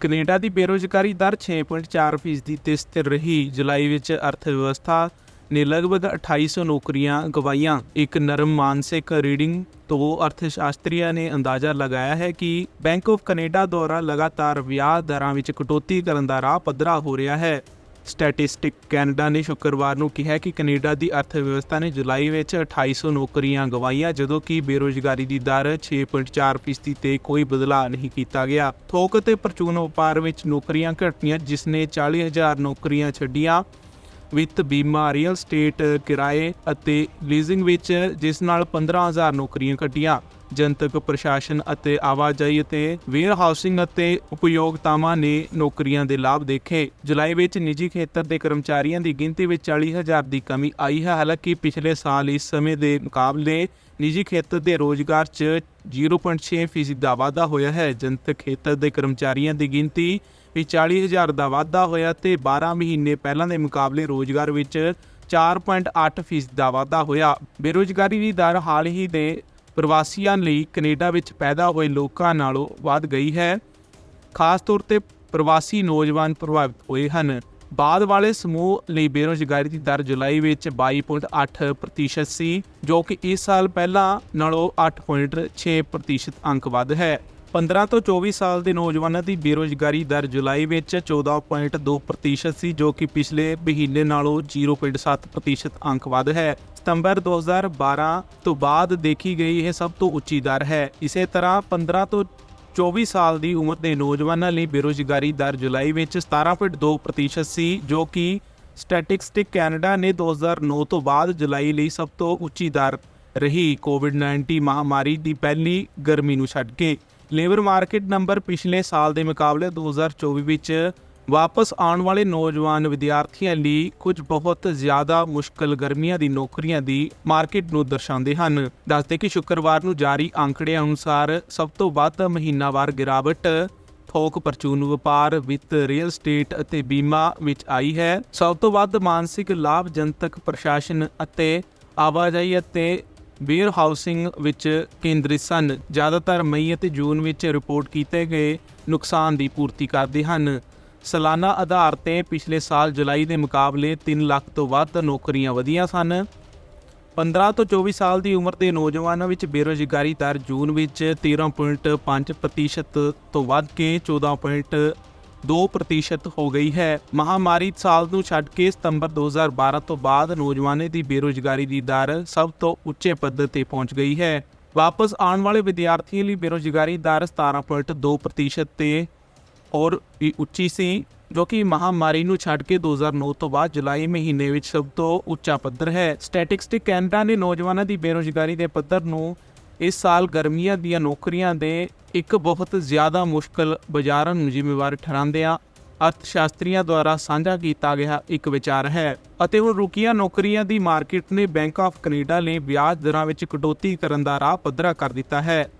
Canada ਦੀ ਬੇਰੋਜ਼ਗਾਰੀ ਦਰ 6.4% ਤੇ ਸਥਿਰ ਰਹੀ। ਜੁਲਾਈ ਵਿੱਚ ਅਰਥ ਵਿਵਸਥਾ ਨੇ ਲਗਭਗ 2800 ਨੌਕਰੀਆਂ ਗਵਾਈਆਂ। ਇੱਕ ਨਰਮ ਮਾਨਸਿਕ ਰੀਡਿੰਗ ਤੋਂ ਅਰਥਸ਼ਾਸਤਰੀਆਂ ਨੇ ਅੰਦਾਜ਼ਾ ਲਗਾਇਆ ਹੈ ਕਿ ਬੈਂਕ ਆਫ ਕੈਨੇਡਾ ਦੁਆਰਾ ਲਗਾਤਾਰ ਵਿਆਜ ਦਰਾਂ ਵਿੱਚ ਕਟੌਤੀ ਕਰਨ ਦਾ ਰਾਹ ਪੱਧਰਾ ਹੋ ਰਿਹਾ ਹੈ। ਸਟੈਟਿਸਟਿਕ ਕੈਨੇਡਾ ਨੇ ਸ਼ੁੱਕਰਵਾਰ ਨੂੰ ਕਿਹਾ ਕਿ ਕੈਨੇਡਾ ਦੀ ਅਰਥ ਵਿਵਸਥਾ ਨੇ ਜੁਲਾਈ ਵਿੱਚ 2800 ਨੌਕਰੀਆਂ ਗਵਾਈਆਂ, ਜਦੋਂ ਕਿ ਬੇਰੋਜ਼ਗਾਰੀ ਦੀ ਦਰ 6.4% ਤੇ ਕੋਈ ਬਦਲਾਅ ਨਹੀਂ ਕੀਤਾ ਗਿਆ। ਥੋਕ ਅਤੇ ਪ੍ਰਚੂਨ ਵਪਾਰ ਵਿੱਚ ਨੌਕਰੀਆਂ ਘਟੀਆਂ, ਜਿਸ ਨੇ 40000 ਨੌਕਰੀਆਂ ਛੱਡੀਆਂ। ਵਿੱਤ, ਬੀਮਾ, ਰੀਅਲ ਸਟੇਟ, ਕਿਰਾਏ ਅਤੇ ਲੀਜ਼ਿੰਗ ਵਿੱਚ, ਜਿਸ ਨਾਲ 15000 ਨੌਕਰੀਆਂ ਘਟੀਆਂ ਜਨਤਕ ਪ੍ਰਸ਼ਾਸਨ ਅਤੇ ਆਵਾਜਾਈ ਅਤੇ ਵੇਅਰ ਹਾਊਸਿੰਗ ਅਤੇ ਉਪਯੋਗਤਾਵਾਂ ਨੇ ਨੌਕਰੀਆਂ ਦੇ ਲਾਭ ਦੇਖੇ। ਜੁਲਾਈ ਵਿੱਚ ਨਿੱਜੀ ਖੇਤਰ ਦੇ ਕਰਮਚਾਰੀਆਂ ਦੀ ਗਿਣਤੀ ਵਿੱਚ 40000 ਦੀ ਕਮੀ ਆਈ ਹੈ। ਹਾਲਾਂਕਿ ਪਿਛਲੇ ਸਾਲ ਇਸ ਸਮੇਂ ਦੇ ਮੁਕਾਬਲੇ ਨਿੱਜੀ ਖੇਤਰ ਦੇ ਰੋਜ਼ਗਾਰ 'ਚ 0.6% ਫੀਸਦੀ ਦਾ ਵਾਧਾ ਹੋਇਆ ਹੈ। ਜਨਤਕ ਖੇਤਰ ਦੇ ਕਰਮਚਾਰੀਆਂ ਦੀ ਗਿਣਤੀ ਵਿੱਚ 40000 ਦਾ ਵਾਧਾ ਹੋਇਆ ਤੇ 12 ਮਹੀਨੇ ਪਹਿਲਾਂ ਦੇ ਮੁਕਾਬਲੇ ਰੋਜ਼ਗਾਰ ਵਿੱਚ 4.8% ਫੀਸਦੀ ਦਾ ਵਾਧਾ ਹੋਇਆ। ਬੇਰੋਜ਼ਗਾਰੀ ਦੀ ਦਰ ਹਾਲ ਹੀ ਦੇ ਪ੍ਰਵਾਸੀਆਂ ਲਈ ਕੈਨੇਡਾ ਵਿੱਚ ਪੈਦਾ ਹੋਏ ਲੋਕਾਂ ਨਾਲੋਂ ਵੱਧ ਗਈ ਹੈ। ਖਾਸ ਤੌਰ ਤੇ ਪ੍ਰਵਾਸੀ ਨੌਜਵਾਨ ਪ੍ਰਭਾਵਿਤ ਹੋਏ ਹਨ। ਬਾਅਦ ਵਾਲੇ ਸਮੂਹ ਲਈ ਬੇਰੋਜ਼ਗਾਰੀ ਦੀ ਦਰ ਜੁਲਾਈ ਵਿੱਚ 22.8% ਪ੍ਰਤੀਸ਼ਤ ਸੀ, ਜੋ ਕਿ ਇਸ ਸਾਲ ਪਹਿਲਾਂ ਨਾਲੋਂ 8.6% ਪ੍ਰਤੀਸ਼ਤ ਅੰਕ ਵੱਧ ਹੈ। 15 ਤੋਂ 24 ਸਾਲ ਦੇ ਨੌਜਵਾਨਾਂ ਦੀ ਬੇਰੋਜ਼ਗਾਰੀ ਦਰ ਜੁਲਾਈ ਵਿੱਚ 14.2% ਪ੍ਰਤੀਸ਼ਤ ਸੀ, ਜੋ ਕਿ ਪਿਛਲੇ ਮਹੀਨੇ ਨਾਲੋਂ 0.7% ਪ੍ਰਤੀਸ਼ਤ ਅੰਕ ਵੱਧ ਹੈ। ਸਤੰਬਰ 2012 ਤੋਂ ਬਾਅਦ ਦੇਖੀ ਗਈ ਇਹ ਸਭ ਤੋਂ ਉੱਚੀ ਦਰ ਹੈ। ਇਸੇ ਤਰ੍ਹਾਂ 15 ਤੋਂ 24 ਸਾਲ ਦੀ ਉਮਰ ਦੇ ਨੌਜਵਾਨਾਂ ਲਈ ਬੇਰੋਜ਼ਗਾਰੀ ਦਰ ਜੁਲਾਈ ਵਿੱਚ 17.2% ਪ੍ਰਤੀਸ਼ਤ ਸੀ, ਜੋ ਕਿ ਸਟੈਟਿਸਟਿਕ ਕੈਨੇਡਾ ਨੇ 2009 ਤੋਂ ਬਾਅਦ ਜੁਲਾਈ ਲਈ ਸਭ ਤੋਂ ਉੱਚੀ ਦਰ ਰਹੀ। ਕੋਵਿਡ-19 ਮਹਾਮਾਰੀ ਦੀ ਪਹਿਲੀ ਗਰਮੀ ਨੂੰ ਛੱਡ ਕੇ ਲੇਬਰ ਮਾਰਕੀਟ ਨੰਬਰ ਪਿਛਲੇ ਸਾਲ ਦੇ ਮੁਕਾਬਲੇ 2024 ਵਿੱਚ ਵਾਪਸ ਆਉਣ ਵਾਲੇ ਨੌਜਵਾਨ ਵਿਦਿਆਰਥੀਆਂ ਲਈ ਕੁਝ ਬਹੁਤ ਜ਼ਿਆਦਾ ਮੁਸ਼ਕਲ ਗਰਮੀਆਂ ਦੀ ਨੌਕਰੀਆਂ ਦੀ ਮਾਰਕੀਟ ਨੂੰ ਦਰਸਾਉਂਦੇ ਹਨ। ਦੱਸਦੇ ਕਿ ਸ਼ੁੱਕਰਵਾਰ ਨੂੰ ਜਾਰੀ ਅੰਕੜਿਆਂ ਅਨੁਸਾਰ ਸਭ ਤੋਂ ਵੱਧ ਮਹੀਨਾਵਾਰ ਗਿਰਾਵਟ ਥੋਕ ਪਰਚੂਨ ਵਪਾਰ ਵਿੱਤ ਰੀਅਲ ਸਟੇਟ ਅਤੇ ਬੀਮਾ ਵਿੱਚ ਆਈ ਹੈ। ਸਭ ਤੋਂ ਵੱਧ ਮਾਨਸਿਕ ਲਾਭ ਜਨਤਕ ਪ੍ਰਸ਼ਾਸਨ ਅਤੇ ਆਵਾਜਾਈ ਅਤੇ ਵੇਅਰ ਹਾਊਸਿੰਗ ਵਿੱਚ ਕੇਂਦਰਿਤ ਸਨ। ਜ਼ਿਆਦਾਤਰ ਮਈ ਅਤੇ ਜੂਨ ਵਿੱਚ ਰਿਪੋਰਟ ਕੀਤੇ ਗਏ ਨੁਕਸਾਨ ਦੀ ਪੂਰਤੀ ਕਰਦੇ ਹਨ। ਸਾਲਾਨਾ ਆਧਾਰ ਤੇ ਪਿਛਲੇ ਸਾਲ ਜੁਲਾਈ ਦੇ ਮੁਕਾਬਲੇ 3 ਲੱਖ ਤੋਂ ਵੱਧ ਨੌਕਰੀਆਂ ਵਧੀਆਂ ਸਨ। 15 ਤੋਂ 24 ਸਾਲ ਦੀ ਉਮਰ ਦੇ ਨੌਜਵਾਨਾਂ ਵਿੱਚ ਬੇਰੋਜ਼ਗਾਰੀ ਦਰ ਜੂਨ ਵਿੱਚ 13.5% ਪ੍ਰਤੀਸ਼ਤ ਤੋਂ ਵੱਧ ਕੇ 14.2% ਪ੍ਰਤੀਸ਼ਤ ਹੋ ਗਈ ਹੈ। ਮਹਾਮਾਰੀ ਸਾਲ ਨੂੰ ਛੱਡ ਕੇ ਸਤੰਬਰ 2012 ਤੋਂ ਬਾਅਦ ਨੌਜਵਾਨਾਂ ਦੀ ਬੇਰੋਜ਼ਗਾਰੀ ਦੀ ਦਰ ਸਭ ਤੋਂ ਉੱਚੇ ਪੱਧਰ ਤੇ ਪਹੁੰਚ ਗਈ ਹੈ। ਵਾਪਸ ਆਉਣ ਵਾਲੇ ਵਿਦਿਆਰਥੀਆਂ ਲਈ ਬੇਰੋਜ਼ਗਾਰੀ ਦਰ 17.2% ਪ੍ਰਤੀਸ਼ਤ ਤੇ ਔਰ ਵੀ ਉੱਚੀ ਸੀ, ਜੋ ਕਿ ਮਹਾਮਾਰੀ ਨੂੰ ਛੱਡ ਕੇ 2009 ਤੋਂ ਬਾਅਦ ਜੁਲਾਈ ਮਹੀਨੇ ਵਿੱਚ ਸਭ ਤੋਂ ਉੱਚਾ ਪੱਧਰ ਹੈ। ਸਟੈਟਿਸਟਿਕ ਕੈਨੇਡਾ ਨੇ ਨੌਜਵਾਨਾਂ ਦੀ ਬੇਰੋਜ਼ਗਾਰੀ ਦੇ ਪੱਧਰ ਨੂੰ ਇਸ ਸਾਲ ਗਰਮੀਆਂ ਦੀਆਂ ਨੌਕਰੀਆਂ ਦੇ ਇੱਕ ਬਹੁਤ ਜ਼ਿਆਦਾ ਮੁਸ਼ਕਲ ਬਾਜ਼ਾਰਾਂ ਨੂੰ ਜ਼ਿੰਮੇਵਾਰ ਠਹਿਰਾਉਂਦਿਆਂ ਅਰਥਸ਼ਾਸਤਰੀਆਂ ਦੁਆਰਾ ਸਾਂਝਾ ਕੀਤਾ ਗਿਆ ਇੱਕ ਵਿਚਾਰ ਹੈ। ਅਤੇ ਹੁਣ ਰੁਕੀਆਂ ਨੌਕਰੀਆਂ ਦੀ ਮਾਰਕੀਟ ਨੇ ਬੈਂਕ ਆਫ ਕੈਨੇਡਾ ਲਈ ਵਿਆਜ ਦਰਾਂ ਵਿੱਚ ਕਟੌਤੀ ਕਰਨ ਦਾ ਰਾਹ ਪੱਧਰਾ ਕਰ ਦਿੱਤਾ ਹੈ।